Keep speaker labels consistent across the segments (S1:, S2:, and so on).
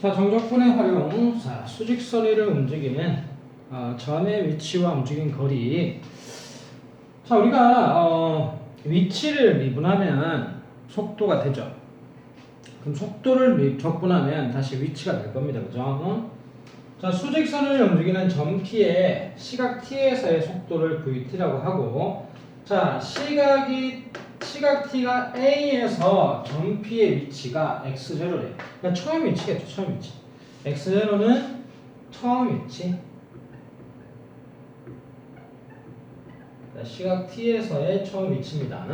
S1: 자, 정적분의 활용. 자, 수직선위를 움직이는 어, 점의 위치와 움직인 거리. 자, 우리가 어, 위치를 미분하면 속도가 되죠. 그럼 속도를 미- 적분하면 다시 위치가 될 겁니다. 그죠? 어? 자, 수직선을 움직이는 점 P의 시각 T에서의 속도를 VT라고 하고 자, 시각이 시각 T가 A에서 점 P의 위치가 X0래. 그러니까 처음 위치겠죠. 처음 위치. X0는 처음 위치. 자, 시각 T에서의 처음 위치입니다.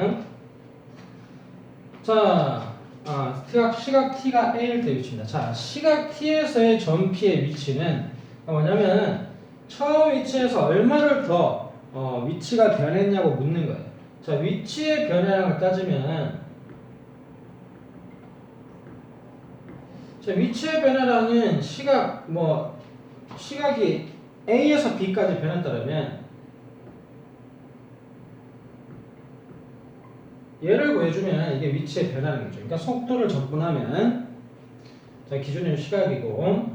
S1: 자, 아, 시각, 시각 T가 A일 때 위치입니다. 자, 시각 T에서의 점 P의 위치는 뭐냐면 처음 위치에서 얼마를 더 어, 위치가 변했냐고 묻는 거예요. 자, 위치의 변화량을 따지면 자, 위치의 변화량은 시각 뭐 시각이 A에서 B까지 변했다면 얘를 구해주면 이게 위치의 변화량이죠. 그러니까 속도를 적분하면 자 기준은 시각이고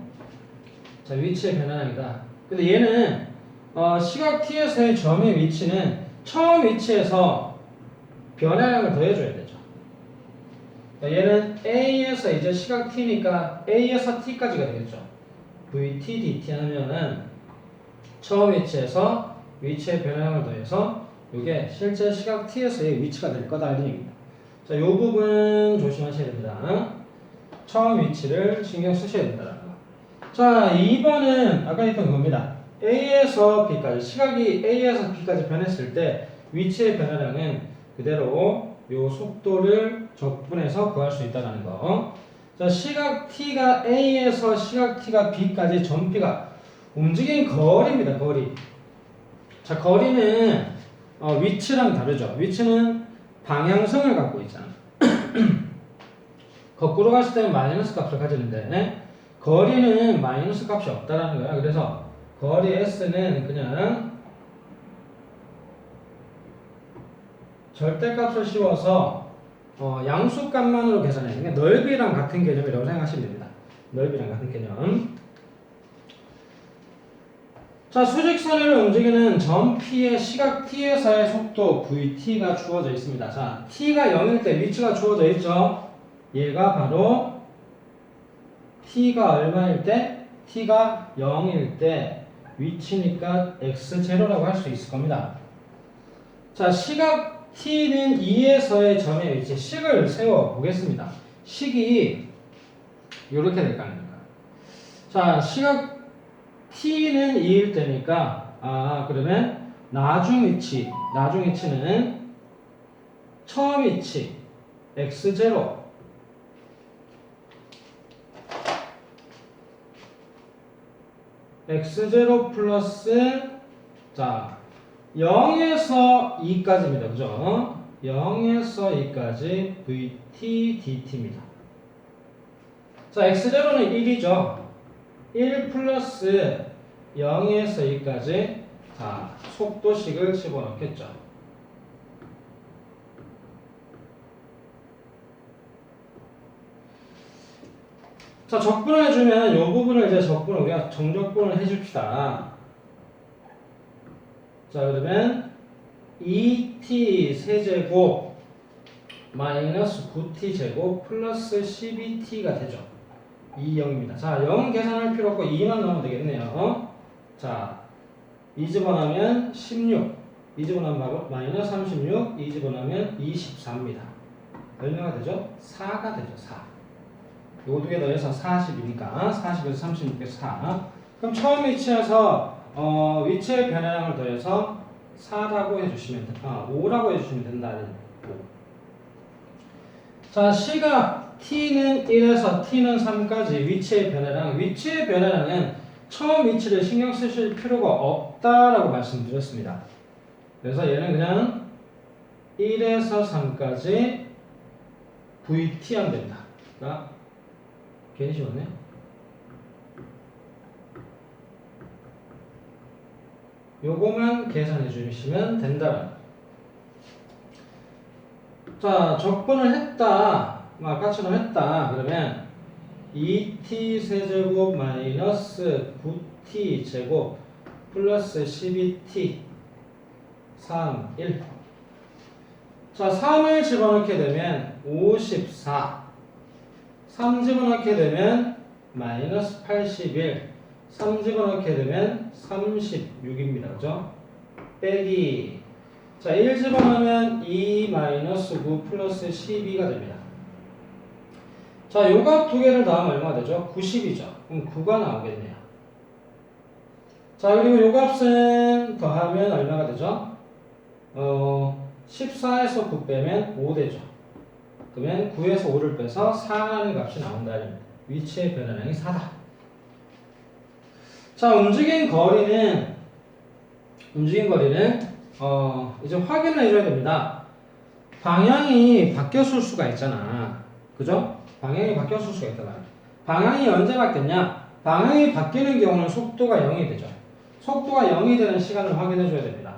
S1: 자 위치의 변화량이다. 근데 얘는 어, 시각 t에서의 점의 위치는 처음 위치에서 변화량을 더해줘야 되죠. 자, 얘는 a에서 이제 시각 t니까 a에서 t까지가 되겠죠. vt dt 하면은 처음 위치에서 위치의 변화량을 더해서 이게 실제 시각 t에서의 위치가 될 거다 얘기입니다. 자, 이 부분 조심하셔야 됩니다. 처음 위치를 신경 쓰셔야 된다는 거. 자, 2번은 아까 했던 겁니다. A에서 B까지 시각이 A에서 B까지 변했을 때 위치의 변화량은 그대로 요 속도를 적분해서 구할 수 있다는 거. 자, 시각 T가 A에서 시각 T가 B까지 점 P가 움직인 거리입니다. 거리. 자, 거리는 어, 위치랑 다르죠. 위치는 방향성을 갖고 있잖아. 거꾸로 갔을 때는 마이너스 값을 가지는데 거리는 마이너스 값이 없다라는 거야. 그래서 거리 S는 그냥 절대값을 씌워서 어, 양수값만으로 계산해요. 그러니까 넓이랑 같은 개념이라고 생각하시면 됩니다. 넓이랑 같은 개념. 자, 수직선을 움직이는 점 P의 시각 T에서의 속도 VT가 주어져 있습니다. 자, T가 0일 때 위치가 주어져 있죠. 얘가 바로 T가 얼마일 때? T가 0일 때 위치니까 X0라고 할 수 있을 겁니다. 자, 시각 T는 2에서의 점의 위치, 식을 세워 보겠습니다. 식이 이렇게 될 거 아닙니까? 자, 시각 t는 2일 때니까 아 그러면 나중 위치 나중 위치는 처음 위치 x0 x0 플러스 자 0에서 2까지입니다. 그죠? 0에서 2까지 vt dt입니다. 자 x0는 1이죠. 1 플러스 0에서 2까지 자 속도식을 집어넣겠죠. 자 적분을 해주면 이 부분을 이제 적분을 우리가 정적분을 해줍시다. 자 그러면 2t 세제곱 마이너스 9t 제곱 플러스 12t가 되죠. 2, 0입니다. 자, 0 계산할 필요 없고 2만 넣으면 되겠네요. 어? 자, 2 집어넣으면 16. 2 집어넣으면 바로 마이너스 36. 2 집어넣으면 24입니다. 얼마가 되죠? 4가 되죠. 4. 요거 두개 더해서 40이니까 40에서 36에서 4. 그럼 처음 위치에서 어, 위치의 변화량을 더해서 4라고 해주시면 돼. 아, 5라고 해주시면 된다는 거. 자, 시각 t는 1에서 t는 3까지 위치의 변화량, 위치의 변화량은 처음 위치를 신경 쓰실 필요가 없다라고 말씀드렸습니다. 그래서 얘는 그냥 1에서 3까지 vt 하면 됩니다. 자, 괜히 쉬웠네요. 요거만 계산해 주시면 된다. 자, 적분을 했다. 뭐 아까처럼 했다. 그러면 2t 세제곱 마이너스 9t 제곱 플러스 12t 3, 1. 자, 3을 집어넣게 되면 54. 3 집어넣게 되면 마이너스 81. 3 집어넣게 되면 36입니다. 그죠? 빼기. 자, 1 집어넣으면 2 마이너스 9 플러스 12가 됩니다. 자, 요값두 개를 더하면 얼마가 되죠? 90이죠. 그럼 9가 나오겠네요. 자, 그리고 요 값은 더하면 얼마가 되죠? 어, 14에서 9 빼면 5 되죠. 그러면 9에서 5를 빼서 4라는 값이 나온다는 위치의 변화량이 4다. 자, 움직인 거리는 움직인 거리는 어, 이제 확인을 해줘야 됩니다. 방향이 바뀌었을 수가 있잖아. 그죠? 방향이 바뀌었을 수가 말이야. 방향이 언제 바뀌었냐? 방향이 바뀌는 경우는 속도가 0이 되죠. 속도가 0이 되는 시간을 확인해 줘야 됩니다.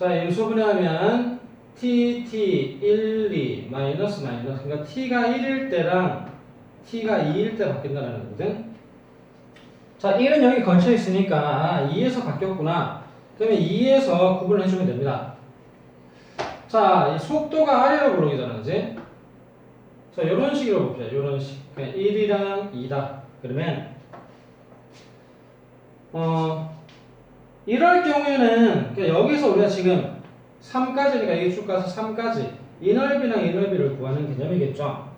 S1: 자, 인수분해 하면 t, t, 1, 2, 마이너스, 마이너스. 그러니까 t가 1일 때랑 t가 2일 때 바뀐다는 거거든. 자, 1은 여기 걸쳐 있으니까 2에서 바뀌었구나. 그러면 2에서 구분을 해주면 됩니다. 자, 이 속도가 아래로 굴러기잖아, 그지? 자, 이런 식으로 봅시다. 이런 식. 그냥 1이랑 2다. 그러면, 어, 이럴 경우에는, 그러니까 여기서 우리가 지금 3까지니까 이게 쭉 가서 3까지. 이 넓이랑 이 넓이를 구하는 개념이겠죠?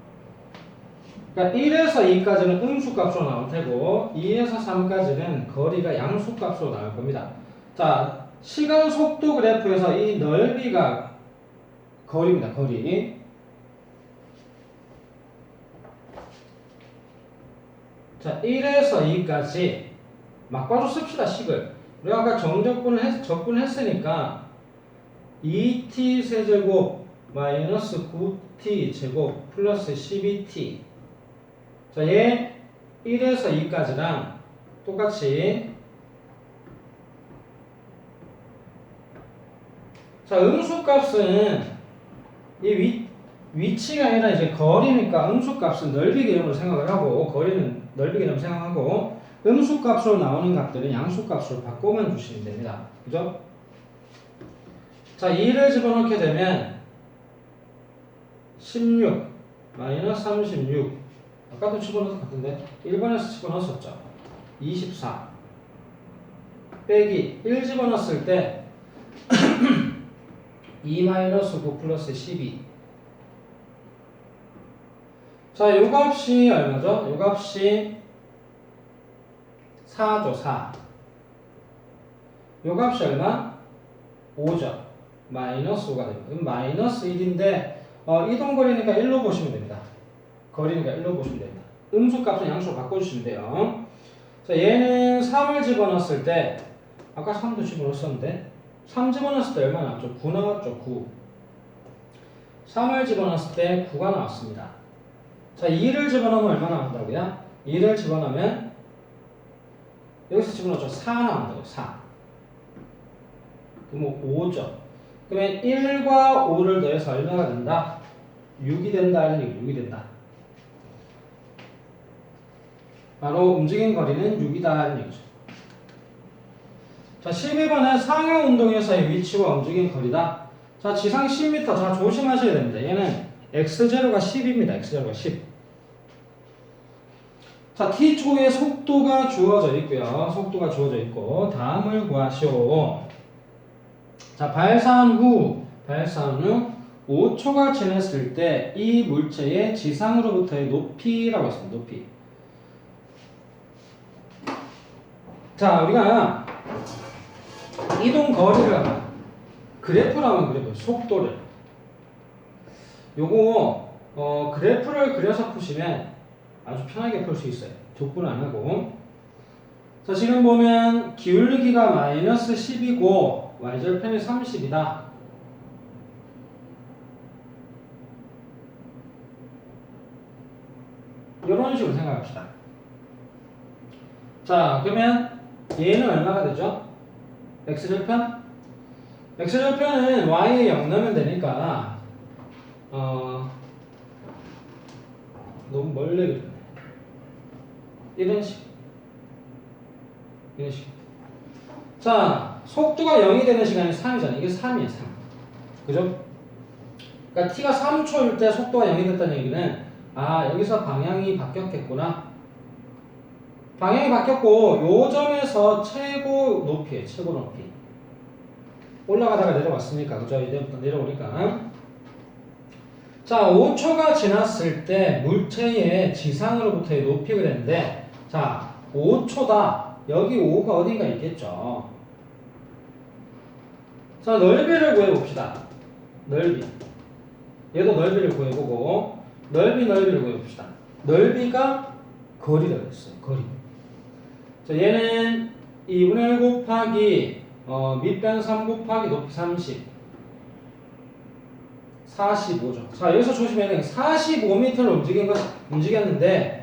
S1: 그러니까 1에서 2까지는 음수값으로 나올 테고 2에서 3까지는 거리가 양수값으로 나올 겁니다. 자, 시간 속도 그래프에서 이 넓이가 거리입니다. 거리. 자, 1에서 2까지 막바로 씁시다, 식을. 우리가 아까 정적분을 했, 적분했으니까 2t 세제곱 마이너스 9t 제곱 플러스 12t 자, 얘 1에서 2까지랑 똑같이 자, 음수값은 이 위, 위치가 아니라 이제 거리니까 음수값은 넓이 개념으로 생각을 하고 거리는 넓이 개념 생각하고 음수값으로 나오는 값들은 양수값으로 바꿔만 주시면 됩니다. 그죠? 자, 2를 집어넣게 되면 16 마이너스 36 아까도 집어넣은 것 같은데 1번에서 집어넣었었죠 24 빼기 1 집어넣었을 때 2 마이너스 9 플러스 12 자, 요 값이 얼마죠? 요 값이 4죠, 4. 요 값이 얼마? 5죠. 마이너스 5가 됩니다. 마이너스 1인데, 어, 이동거리니까 1로 보시면 됩니다. 거리니까 1로 보시면 됩니다. 음수값은 양수로 바꿔주시면 돼요. 자, 얘는 3을 집어넣었을 때, 아까 3도 집어넣었었는데, 3 집어넣었을 때 얼마 나왔죠? 9 나왔죠, 9. 3을 집어넣었을 때 9가 나왔습니다. 자, 2를 집어넣으면 얼마 나온다고요? 2를 집어넣으면, 여기서 집어넣었죠? 4 나온다고요, 4. 그럼 5죠. 그러면 1과 5를 더해서 얼마가 된다? 6이 된다는 얘기 6이 된다. 바로 움직인 거리는 6이다는 얘기죠. 자, 12번은 상하 운동에서의 위치와 움직인 거리다. 자, 지상 10m. 자, 조심하셔야 됩니다. 얘는 x0가 10입니다. x0가 10. 자, t초의 속도가 주어져 있고요. 속도가 주어져 있고 다음을 구하시오. 자, 발사한 후, 발사한 후 5초가 지났을 때 이 물체의 지상으로부터의 높이라고 했습니다. 높이. 자, 우리가 이동 거리를 그래프로 하면 그래프 속도를 요거 어, 그래프를 그려서 푸시면 아주 편하게 풀 수 있어요. 족분 안 하고 자 지금 보면 기울기가 마이너스 10이고 y절편이 30이다. 이런 식으로 생각합시다. 자 그러면 얘는 얼마가 되죠? x절편 x절편은 y에 0 넣으면 되니까 어 너무 멀리 그렸네 이런 식 이런 식 자, 속도가 0이 되는 시간이 3이잖아. 이게 3이야, 3. 그죠? 그러니까 t가 3초일 때 속도가 0이 됐다는 얘기는 아, 여기서 방향이 바뀌었겠구나. 방향이 바뀌었고 요 점에서 최고 높이에 최고 높이. 올라가다가 내려왔으니까 그죠? 이제부터 내려오니까 자, 5초가 지났을 때 물체의 지상으로부터의 높이가 되는데 자, 5초다. 여기 5가 어딘가 있겠죠. 자, 넓이를 구해봅시다. 넓이. 얘도 넓이를 구해보고, 넓이, 넓이를 구해봅시다. 넓이가 거리라고 했어요. 거리. 자, 얘는 2분의 1 곱하기, 어, 밑변 3 곱하기 높이 30. 45죠. 자, 여기서 조심해야 되는 게 45m를 움직인 것, 움직였는데,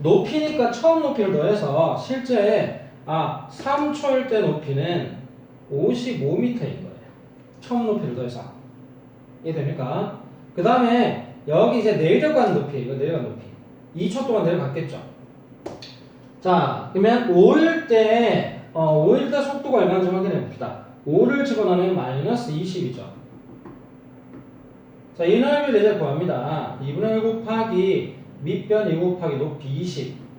S1: 높이니까 처음 높이를 더해서 실제 아 3초일 때 높이는 55m인 거예요. 처음 높이를 더해서 이해됩니까? 그 다음에 여기 이제 내려간 높이 이거 내려간 높이 2초 동안 내려갔겠죠. 자 그러면 5일 때 어, 5일 때 속도가 얼마인지 확인해 봅시다. 5를 집어넣으면 마이너스 20이죠. 자, 이 넓이를 이제 구합니다. 2분의 1 곱하기 밑변 2 곱하기 높이 20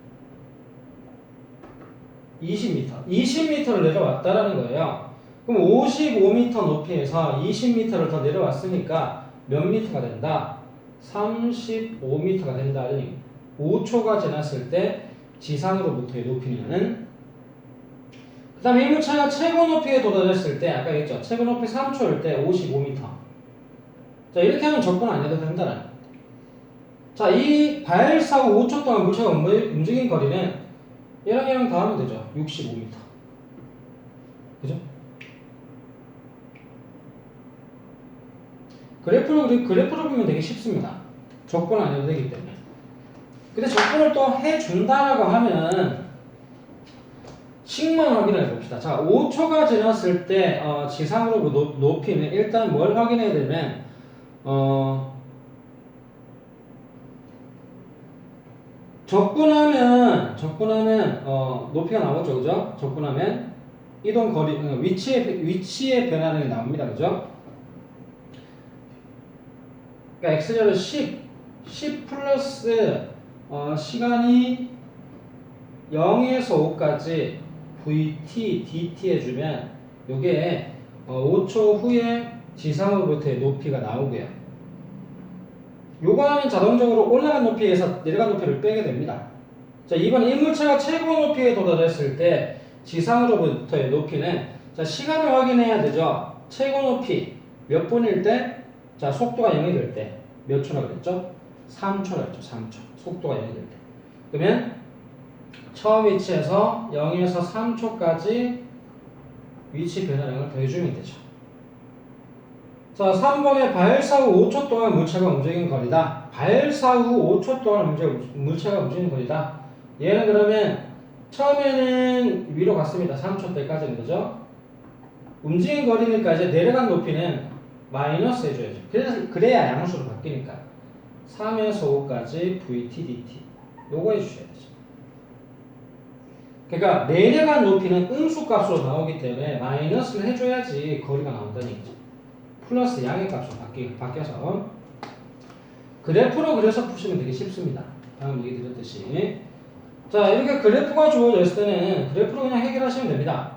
S1: 20m 20m를 내려왔다라는 거예요. 그럼 55m 높이에서 20m를 더 내려왔으니까 몇 미터가 된다? 35m가 된다는 5초가 지났을 때 지상으로부터의 높이는 그 다음에 일물차가 최고 높이에 도달했을 때 아까 했죠. 최고 높이 3초일 때 55m 자 이렇게 하면 접근 안 해도 된다는 거예요. 자, 이 발사 후 5초 동안 물체가 움직- 움직인 거리는 얘랑 얘랑 더하면 되죠. 65m. 그죠? 그래프로, 그래프로 보면 되게 쉽습니다. 조건 안 해도 되기 때문에. 근데 조건을 또 해준다라고 하면 식만 확인해 봅시다. 자, 5초가 지났을 때 어, 지상으로 높, 높이는 일단 뭘 확인해야 되면 어, 접근하면 접근하면 어, 높이가 나오죠, 그죠? 접근하면 이동 거리 어, 위치의 위치의 변화는 나옵니다, 그죠? 그러니까 x절은 10 10 플러스 어, 시간이 0에서 5까지 vt dt 해주면 요게 어, 5초 후에 지상으로부터의 높이가 나오고요. 요거 하면 자동적으로 올라간 높이에서 내려간 높이를 빼게 됩니다. 자, 이번 일물체가 최고 높이에 도달했을 때 지상으로부터의 높이는 자, 시간을 확인해야 되죠. 최고 높이 몇 분일 때? 자, 속도가 0이 될 때 몇 초라고 그랬죠? 3초라고 했죠. 3초. 속도가 0이 될 때. 그러면 처음 위치에서 0에서 3초까지 위치 변화량을 더해주면 되죠. 자, 3번에 발사 후 5초 동안 물체가 움직인 거리다. 발사 후 5초 동안 문제, 물체가 움직인 거리다. 얘는 그러면 처음에는 위로 갔습니다. 3초 때까지는 그죠? 움직인 거리니까 이제 내려간 높이는 마이너스 해줘야죠. 그래서 그래야 양수로 바뀌니까 3에서 5까지 VT, DT 요거 해주셔야 되죠. 그러니까 내려간 높이는 음수값으로 나오기 때문에 마이너스를 해줘야지 거리가 나온다는 얘기죠. 플러스 양의 값으로 바뀌, 바뀌어서 그래프로 그려서 푸시면 되게 쉽습니다. 방금 얘기 드렸듯이 자 이렇게 그래프가 주어져 있을 때는 그래프로 그냥 해결하시면 됩니다.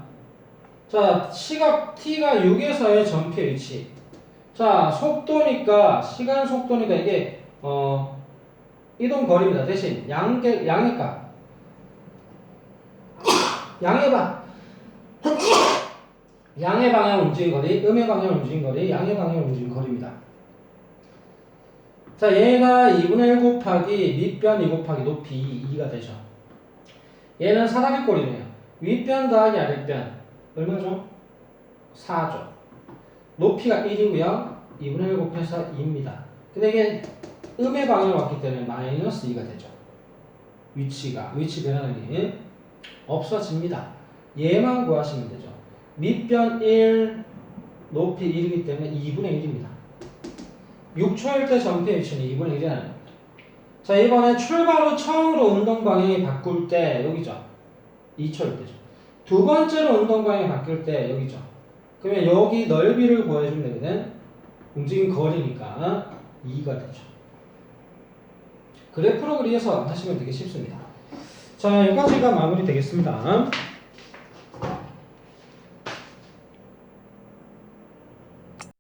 S1: 자 시각 t가 6에서의 전피의 위치 자 속도니까 시간 속도니까 이게 어 이동 거리입니다. 대신 양의 양의 값 양의 방 양의 방향 움직인 거리, 음의 방향 움직인 거리, 양의 방향 움직인 거리입니다. 자, 얘가 2분의 1 곱하기 밑변 2 곱하기 높이 2가 되죠. 얘는 사다리 꼴이네요. 윗변 더하기 아랫변 얼마죠? 4죠. 높이가 1이고요. 2분의 1 곱해서 2입니다. 근데 이게 음의 방향으로 왔기 때문에 마이너스 2가 되죠. 위치가, 위치 변화량이 없어집니다. 얘만 구하시면 되죠. 밑변 1, 높이 1이기 때문에 2분의 1입니다. 6초일 때 위치는 2분의 1이라는 겁니다. 자 이번에 출발 후 처음으로 운동 방향이 바꿀 때 여기죠. 2초일 때죠. 두 번째로 운동 방향이 바뀔 때 여기죠. 그러면 여기 넓이를 구해주면 되거든. 움직임 거리니까 2가 되죠. 그래프로 그려서 하시면 되게 쉽습니다. 자, 여기까지가 마무리 되겠습니다.